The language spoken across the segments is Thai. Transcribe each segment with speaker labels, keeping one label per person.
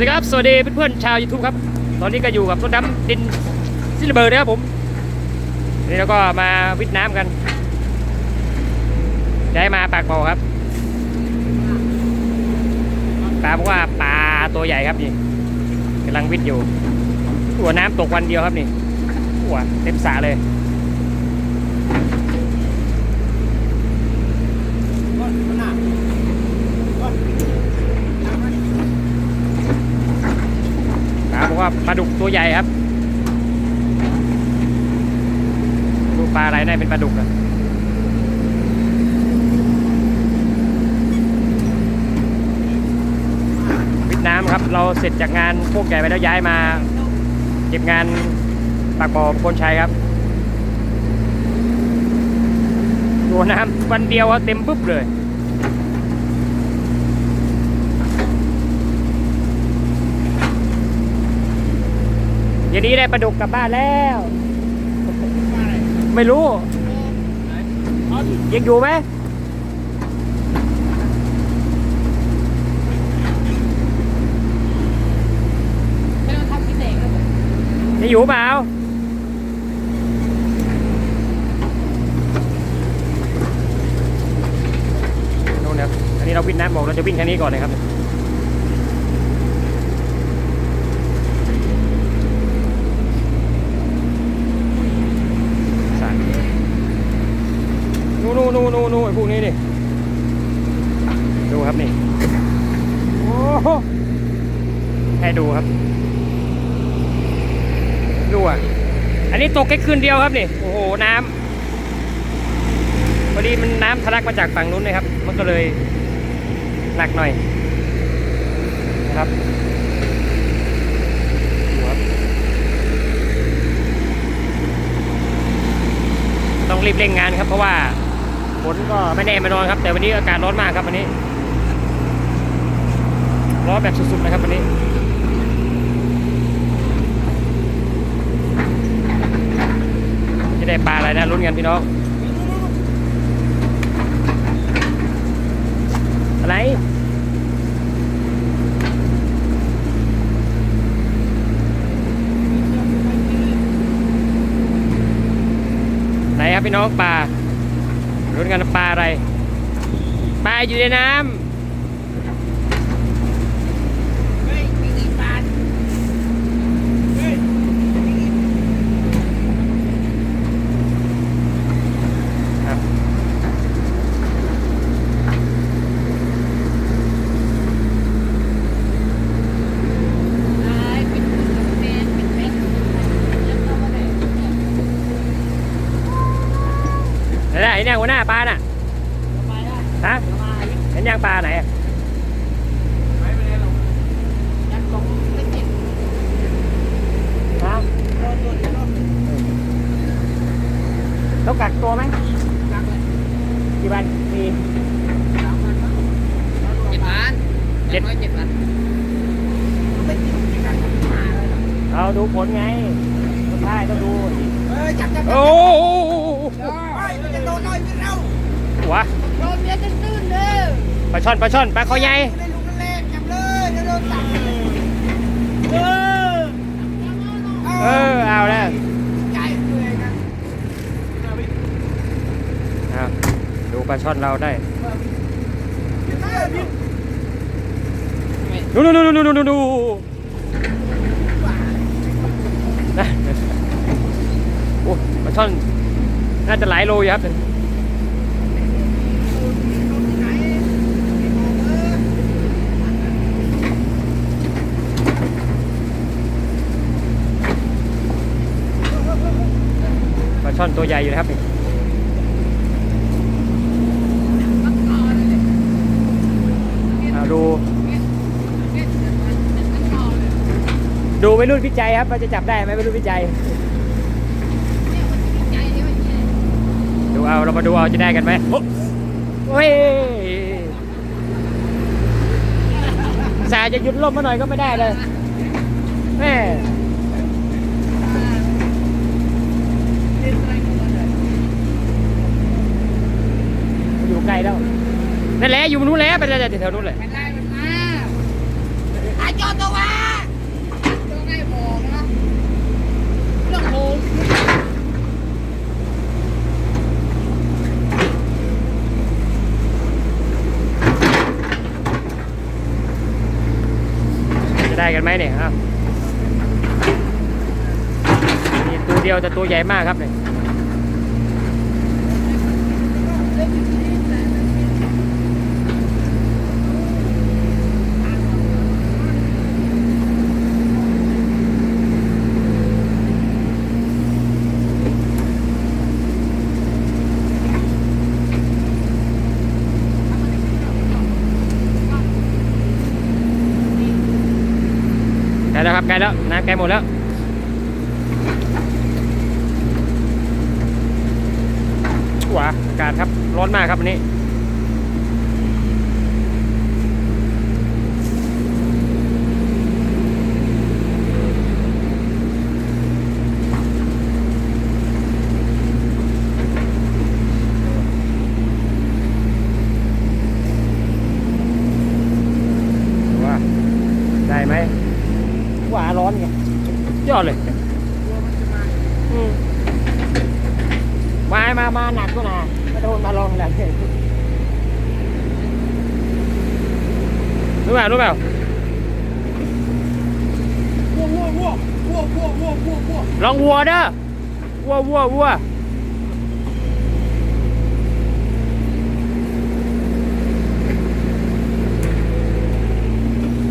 Speaker 1: วัสดีครับ สวัสดีเพื่อนๆชาว YouTube ครับ ตอนนี้ก็อยู่กับรถดำดินซิลเบอร์นะครับผม นี่เราก็มาวิทย์น้ำกันย้ายมาปากบ่อครับ ปลาบอกว่าปลาตัวใหญ่ครับนี่กำลังวิทย์อยู่หัวน้ำตกวันเดียวครับนี่หัวเต็มสระเลย ปลาบปลาดุกตัวใหญ่ครับดูปลาอะไรได้เป็นปลาดุกอะวิทย์น้ำครับ เราเสร็จจากงานพวกใหญ่ไปแล้วย้ายมา เก็บงานปากบ่อโคนชัยครับตัวน้ำวันเดียวอะเต็มปุ๊บเลย เดี๋ยวนี้ได้ปลาดุกกลับบ้านแล้ว ไม่รู้ยังอยู่ไหมยังอยู่เปล่าโน่นครับอันนี้เราวิ่งน้ำบอกเราจะวิ่งแค่นี้ก่อนเลยครับ สัตว์ นู่นไอ้พวกนี้ดิดูครับนี่โอ้โหให้ดูครับดูอะอันนี้ตกแค่คืนเดียวครับนี่โอ้โหน้ำพอดีมันน้ำทะลักมาจากฝั่งนู้นเลยครับ มันก็เลยหนักหน่อยนะครับดูครับต้องรีบเร่งงานครับเพราะว่า ฝนก็ไม่แน่ไม่นอนครับ แต่วันนี้อากาศร้อนมากครับวันนี้ ร้อนแบบสุดๆนะครับวันนี้จะได้ปลาอะไรนะลุ้นกันพี่น้อง อะไรไหนครับพี่น้องปลาลุ้นกันปลาอะไรปลา อยู่ในน้ำครับไหนๆไอ้เนี่ยหัวหน้าปลาน่ะฮะเห็ นยังปลาไหนอะฮะต้องกักตัวไหมกี่วันมี
Speaker 2: เจ็ดพัน
Speaker 1: เจ็ด
Speaker 2: ร้อยเจ็ดพัน
Speaker 1: เอาดูผลไงสุดท้ายต้องดู
Speaker 2: เอ้ยจับจับจับ
Speaker 1: โอ้โห
Speaker 2: เฮ้ยมันจะโดนน้อยพี่เรา
Speaker 1: หัว
Speaker 2: โดนเมียตื้นๆเด้อ
Speaker 1: ปลาช่อนปลาช่อนปลาคอใหญ่
Speaker 2: ไม่ได้กันแรกจับเลยจะโดนตัดเออ
Speaker 1: เออเอาแล้ว
Speaker 2: ใจเลยน
Speaker 1: เอาดูปลาช่อนเราได้ดูดูดูดูดูดูดูนะโอ้ปลาช่อนน่าจะหลายโลอยู่ครับปลาช่ อนตัวใหญ่อยู่นะครับนี่ดูดูไม่รุ่นวิจัยครับว่าจะจับได้ไหมไม่รุ่นวิจัย ดูเอาเรามาดูเอาจะได้กันไหมโอ้ยสาห์จะหยุดล่มมาหน่อยก็ไม่ได้เลยแมู่่ไกลแล้วนั่นแหละอยู่นู้นแล้วไปแถวนู้นเลย
Speaker 2: มันไล่มันมาอาจอดตัวมาต้ององงจะ
Speaker 1: ได้กันไหมเนี่ยครับมีตัวเดียวแต่ตัวใหญ่มากครับเนี่ย ใกล้แล้วน้ำใกล้หมดแล้วว้าอากาศครับร้อนมากครับวันนี้ ว่าได้ไหมว่าร้อนไง ยอดเลยอืมมามามาหนักก็นามาโดนมาลองแหละรู้เปล่ารู้เปล่า
Speaker 2: วัววัววัววัววัววัววัววัว
Speaker 1: ลองวัวเด้อวัววัววัว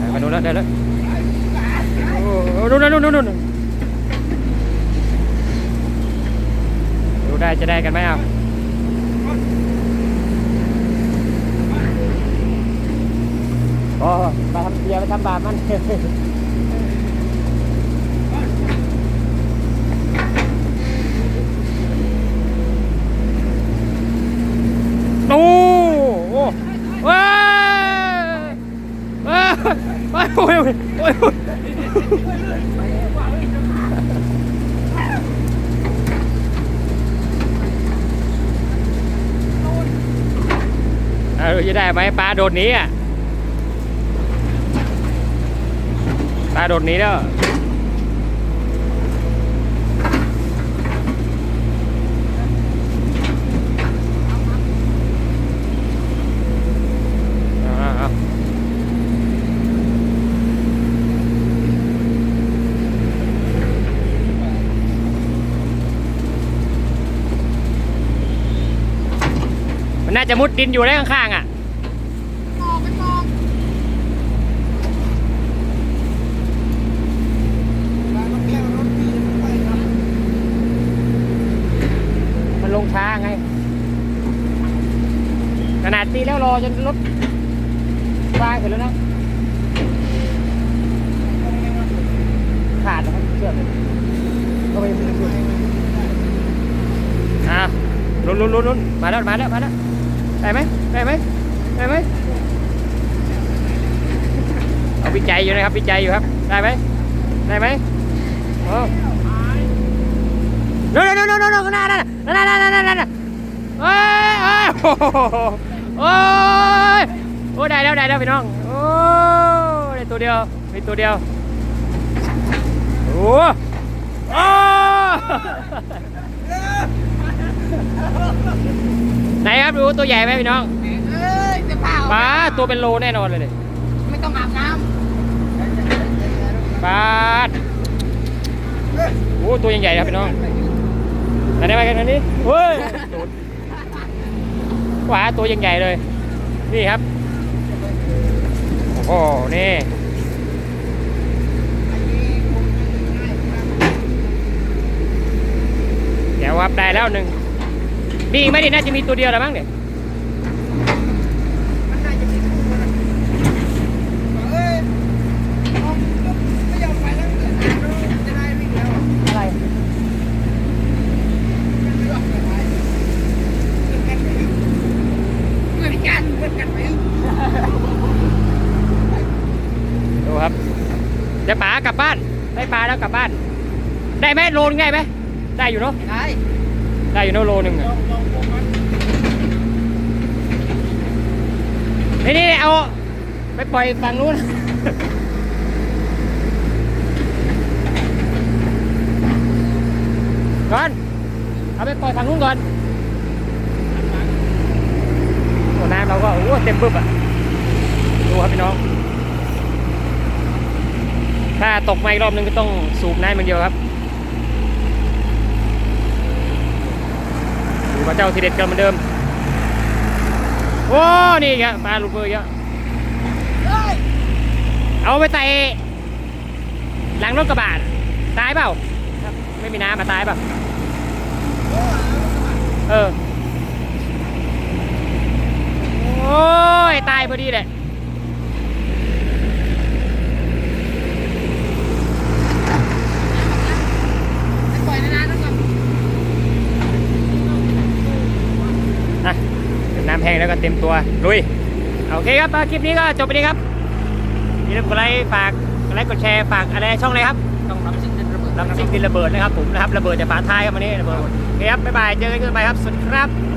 Speaker 1: อะมาดูแล้วได้แล้วโอ้โหนู่นนู่นนู่นนู่นดูได้ จะได้กันไหมเอาโอ้มาทำเบียร์ไปทำบาปมันโอ้โหว้ายว้ายว้ายโอ้ยโอ้ยโอ้ยโอ้ย จะได้ไหมปลาโดดหนี้อะปลาโดดหนี้แล้วเอาเอาเอามันน่าจะมุดดินอยู่ได้ข้างๆอะ
Speaker 2: มองไปมองร้านรถแก้วรถปีนไปครับ
Speaker 1: มันลงช้าไง ขนาด ตีแล้วรอจนรถวางเสร็จแล้วนะ ขาดนะครับเชื่อกเลยก็ไปมือสุดอะลุ้นลุ้นลุ้นลุ้นมาแล้วมาแล้วมาแล้วได้ไหมได้ไหมได้ไหมเอาวิจัยอยู่นะครับวิจัยอยู่ครับ ได้ไหมได้ไหมโอ้โน่นโน่นโน่นโน่นโน่นข้างหน้านั่นน่ะนั่นนั่นนั่นนั่นนั่นเอ้ยเอ้ย โอ้โหโอ้ยโอ้ได้แล้วได้แล้วพี่น้องโอ้ได้ตัวเดียวมีตัวเดียวโอ้โอ้ไหนครับดูตัวใหญ่ไหมพี่น้อง
Speaker 2: เอ้ยจะเผา
Speaker 1: ปลาตัวเป็นโลแน่นอนเลยเนี่ย
Speaker 2: ไม่ต้องอาบน้
Speaker 1: ปลาดำ
Speaker 2: เอ้ย
Speaker 1: โอ้ตัวใหญ่ๆครับพี่น้องไหนได้ไหมกันอันนี้เฮ้ยตูด ขวาตัวใหญ่เลย นี่ครับ โอ้โห นี่เดี๋ยวครับได้แล้วหนึ่งมีอีกไหมดิน่าจะมีตัวเดียวแล้วมั้งเนี่ย
Speaker 2: มันน่าจะมีคู่กันเอ้ยมองปุ๊บไม่ยอมไปแล้วเกิดจะได้วิ่งแล้ว
Speaker 1: อะไร
Speaker 2: เหมือนกันเหมือนกันไหม
Speaker 1: ดูครับเดี๋ยวป๋ากลับบ้าน ได้ปลาแล้ว กลับบ้าน ได้ไหมโลนึงได้ไหมได้อยู่เนาะ
Speaker 2: ได้
Speaker 1: ได้อยู่เนาะโลนึงอะนี่นี่เอาไปปล่อยฝั่งนู้นก่อนเอาไปปล่อยฝั่งนู้นก่อนโอ้น้ำเราก็โอ้เต็มปึ๊บอะ ดูครับพี่น้อง ถ้าตกมาอีกรอบนึงก็ต้องสูบน้ำมันเดียวครับดูพระเจ้าทีเด็ดกันเหมือนเดิม โอ้ นี่อีกครับปลาลูกเบอร์เยอะเอาไปใส่หลังรถกระบะตายเปล่า ไม่มีน้ำมาตายเปล่า เออ โอ้ย ตายพอดีเลย
Speaker 2: ปล่อยนานๆแล้วก่อน
Speaker 1: อะน้ำแห้งแล้วก็เต็มตัว ลุย โอเคครับคลิปนี้ก็จบไปดีครับอย่าลืมกดไลค์ฝากกดไลค์กดแชร์ฝากอะไรช่องอะไรครับ
Speaker 2: ต้องรับสิ่งที่ระเบิด
Speaker 1: ลำซิ่งดินระเบิดนะครับผมนะครับระเบิดจากฝาท้ายครับวันนี้ระเบิดโอเคครับบ๊ายบายเจอกันกันใหม่ครับสวัสดีครับ